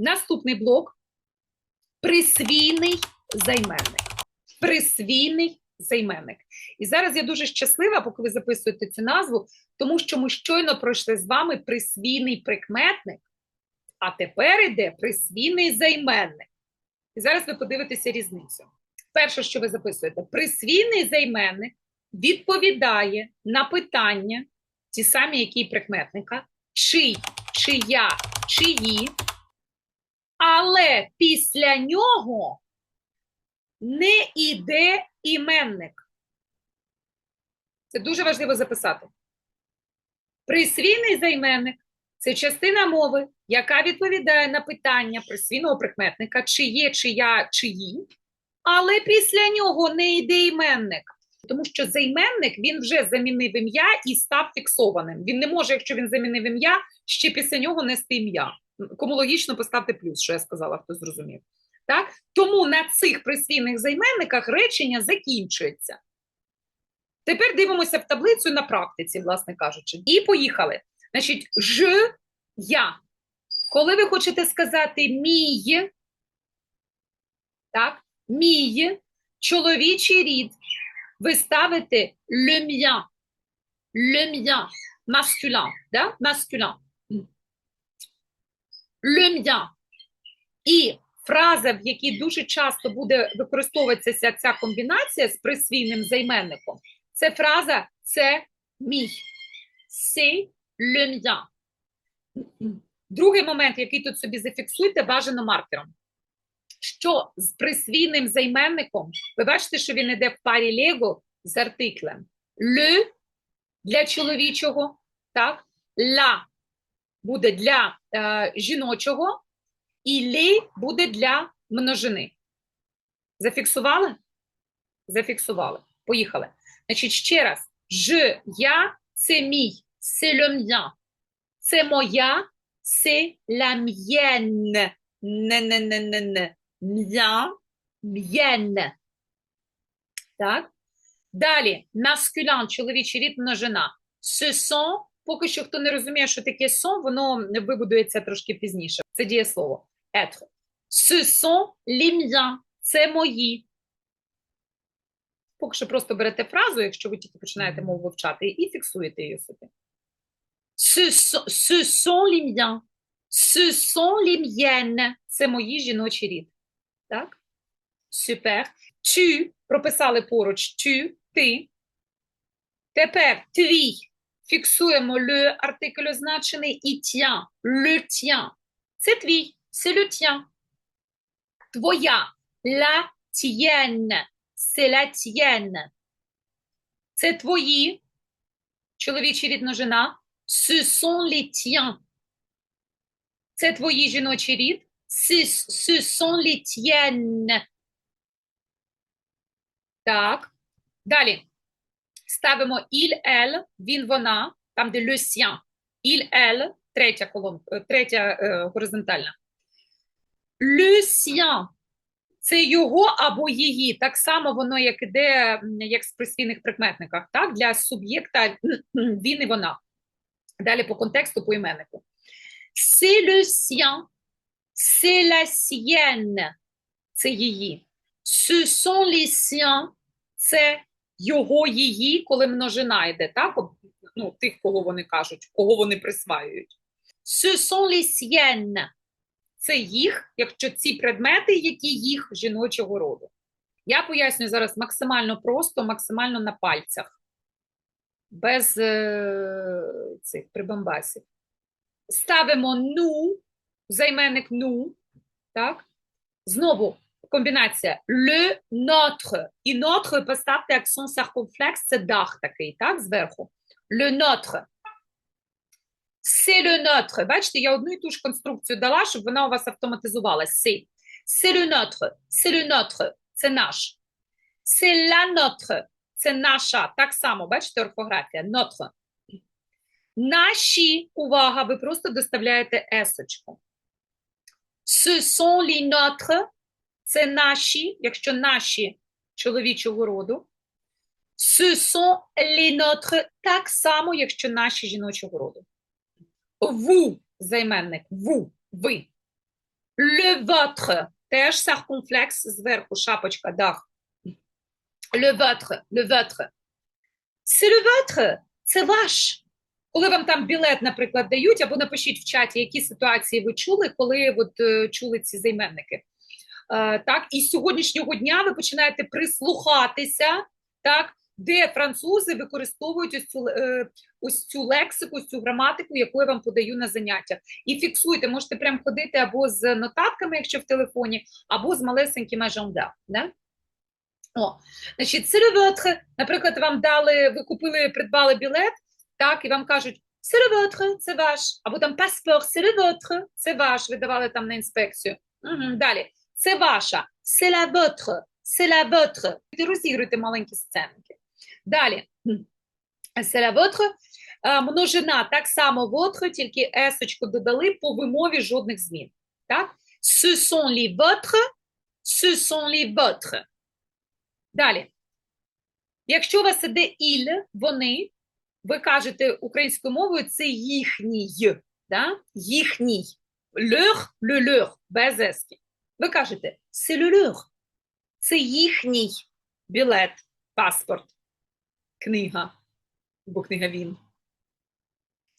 Наступний блок присвійний займенник. Присвійний займенник. І зараз я дуже щаслива, поки ви записуєте цю назву, тому що ми щойно пройшли з вами присвійний прикметник, а тепер іде присвійний займенник. І зараз ви подивитеся різницю. Перше, що ви записуєте, присвійний займенник відповідає на питання, ті самі, які прикметника, чий, чия, чиї, але після нього не іде іменник. Це дуже важливо записати. Присвійний займенник це частина мови, яка відповідає на питання присвійного прикметника, чи є, чия, чиї, але після нього не йде іменник. Тому що займенник він вже замінив ім'я і став фіксованим. Він не може, якщо він замінив ім'я, ще після нього нести ім'я. Кому логічно поставте плюс, що я сказала, хто зрозумів. Так? Тому на цих присвійних займенниках речення закінчується. Тепер дивимося в таблицю на практиці, власне кажучи. І поїхали. Значить, ж, я. Коли ви хочете сказати мій, так, мій чоловічий рід, ви ставите le mien, le mien, masculin, да? masculin. Mien. І фраза, в якій дуже часто буде використовуватися ця комбінація з присвійним займенником, це фраза це мій. C'est le. Другий момент, який тут собі зафіксуйте, бажано маркером. Що з присвійним займенником, ви бачите, що він йде в парі Лего з артиклем. Le для чоловічого, так? La буде для е, жіночого, і лі буде для множини. Зафіксували? Зафіксували. Поїхали. Значить, ще раз. Je, я, це мій, le mien. Це моя, la mienne. Не, не, не, не, не. Так. Далі, masculin, чоловічий рід, множина. Ce поки що хто не розуміє, що таке sont, воно вибудується трошки пізніше. Це дієслово. Être. Ce sont les miens. Це мої. Поки що просто берете фразу, якщо ви тільки починаєте мову вивчати, і фіксуєте її собі. Ce sont, ce sont les miens. Ce sont les miennes. Це мої жіночі рід. Так? Супер. Tu. Прописали поруч tu, ти. Тепер твій. Фіксуємо le артикль означений і tien. Le tien. Це твій. C'est le tien. Твоя. La tienne. C'est la tienne. Це твої. Чоловічий рід множина. Ce sont les tiens. Це твої жіночий рід. Ce sont les tiennes. Так. Далі. Ставимо il, elle, він, вона, там, де le sien. Il, elle, третя колон, е, третя е, горизонтальна. Le sien. Це його або її. Так само воно, як іде, як в присвійних прикметниках, так? Для суб'єкта він і вона. Далі по контексту, по іменнику. C'est le sien. C'est la sienne. Це її. Ce sont les siens. Це його, її, коли множина йде, так? Ну, тих, кого вони кажуть, кого вони присваюють. Ce sont. Це їх, якщо ці предмети, які їх жіночого роду. Я пояснюю зараз максимально просто, максимально на пальцях, без е, цих прибамбасів. Ставимо ну, займенник ну, так? Знову комбінація le, notre. І notre поставте акцент саркомфлекс, це дах такий, так, зверху. Le notre. C'est le notre. Бачите, я одну і ту ж конструкцію дала, щоб вона у вас автоматизувалась. C'est. C'est le notre. C'est le notre. Це наш. C'est la notre. Це наша. Так само, бачите, орфографія. Notre. Наші, увага, ви просто доставляєте есочку. Ce sont les nôtres. Це наші, якщо наші чоловічого роду. Ce sont les nôtres. Так само, якщо наші жіночого роду. Ву, займенник, ву, ви. Le votre. Теж саркомфлекс зверху, шапочка, дах. Le votre, le votre. C'est le votre. Це ваш. Коли вам там білет, наприклад, дають, або напишіть в чаті, які ситуації ви чули, коли от, е, чули ці займенники. Е, так, і з сьогоднішнього дня ви починаєте прислухатися, так, де французи використовують ось цю, е, ось цю лексику, ось цю граматику, яку я вам подаю на заняття. І фіксуйте, можете прям ходити або з нотатками, якщо в телефоні, або з малесеньким ажонда. Да? О, значить, c'est. Наприклад, вам дали, ви купили, придбали білет, так, і вам кажуть, c'est це ваш, або там паспорт, c'est це ваш, ви давали там на інспекцію. Угу, далі, це ваша, c'est la votre, c'est la votre. Розігруйте маленькі сценки. Далі, c'est la votre, множина, так само votre, тільки есочку додали, по вимові жодних змін. Так? Ce sont les vôtres, ce sont les vôtres. Далі. Якщо у вас іде «il», вони, ви кажете українською мовою, це їхній, да? їхній. Le leur, без ески. Ви кажете leur. Це їхній білет, паспорт, книга, або книга він.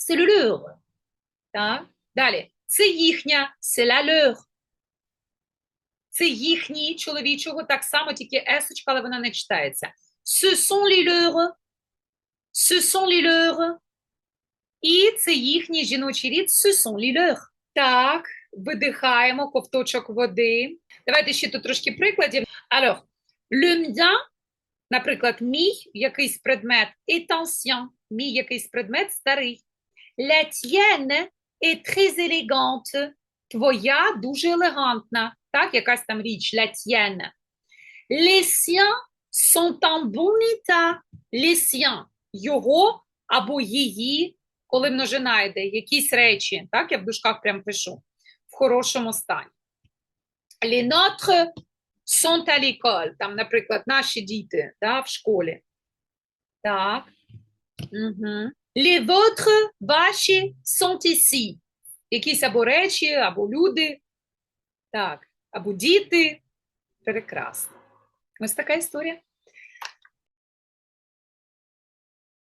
Leur. Так? Далі. Це їхня, leur. Це їхній чоловічого, так само, тільки есочка, але вона не читається. Ce sont les leurs. Ce sont les leurs. І це їхній жіночий рід. Ce sont les leurs. Так, видихаємо ковточок води. Давайте ще тут трошки прикладів. Alors, le mien, наприклад, мій якийсь предмет est ancien. Мій якийсь предмет старий. La tienne est très élégante. Твоя дуже елегантна. Так, якась там річ, la tienne. Les siens sont en bon état. Les siens. Його або її, коли множина йде, якісь речі, так, я в дужках прям пишу, хорошому стані. Les nôtres sont à l'école. Там, наприклад, наші діти да, в школі. Так. Угу. Les vôtres, ваші, sont ici. Якісь або речі, або люди. Так, або діти. Прекрасно. Ось така історія.